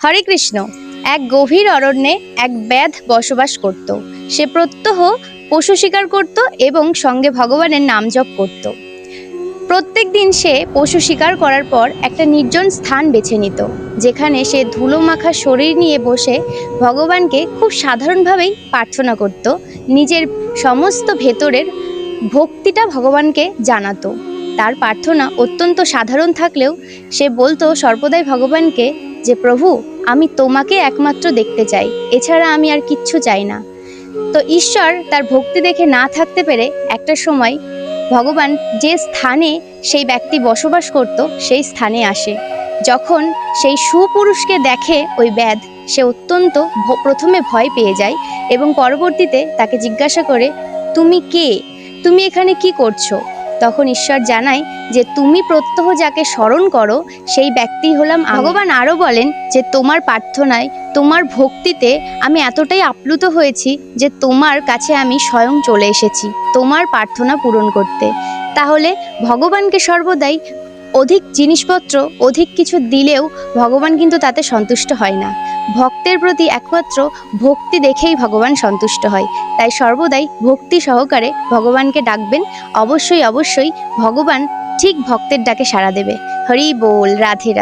হরে কৃষ্ণ। এক গভীর অরণ্যে এক ব্যাধ বসবাস করত। সে প্রত্যহ পশু শিকার করত এবং সঙ্গে ভগবানের নাম জপ করত। প্রত্যেক দিন সে পশু শিকার করার পর একটা নির্জন স্থান বেছে নিত, যেখানে সে ধুলো মাখা শরীর নিয়ে বসে ভগবানকে খুব সাধারণভাবেই প্রার্থনা করত। নিজের সমস্ত ভেতরের ভক্তিটা ভগবানকে জানাতো। তার প্রার্থনা অত্যন্ত সাধারণ থাকলেও সে বলতো সর্বদাই ভগবানকে যে, প্রভু, আমি তোমাকে একমাত্র দেখতে চাই, এছাড়া আমি আর কিচ্ছু চাই না। তো ঈশ্বর তার ভক্তি দেখে না থাকতে পেরে একটা সময় ভগবান যে স্থানে সেই ব্যক্তি বসবাস করত, সেই স্থানে আসে। যখন সেই সুপুরুষকে দেখে ওই ব্যাধ, সে অত্যন্ত প্রথমে ভয় পেয়ে যায় এবং পরবর্তীতে তাকে জিজ্ঞাসা করে, তুমি কে? তুমি এখানে কি করছ? তখন ঈশ্বর জানায় যে তুমি প্রত্যহ যাকে স্মরণ করো, সেই ব্যক্তি হলাম। ভগবান আরও বলেন যে তোমার প্রার্থনায়, তোমার ভক্তিতে আমি এতটাই আপ্লুত হয়েছি যে তোমার কাছে আমি স্বয়ং চলে এসেছি, তোমার প্রার্থনা পূরণ করতে তাহলে ভগবানকে সর্বদাই অধিক জিনিসপত্র, অধিক কিছু দিলেও ভগবান কিন্তু তাতে সন্তুষ্ট হয় না ভক্তের প্রতি একমাত্র ভক্তি দেখেই ভগবান সন্তুষ্ট হয়। তাই সর্বদাই ভক্তি সহকারে ভগবানকে ডাকবেন। অবশ্যই অবশ্যই ভগবান ঠিক ভক্তের ডাকে সাড়া দেবে। হরি বল, রাধে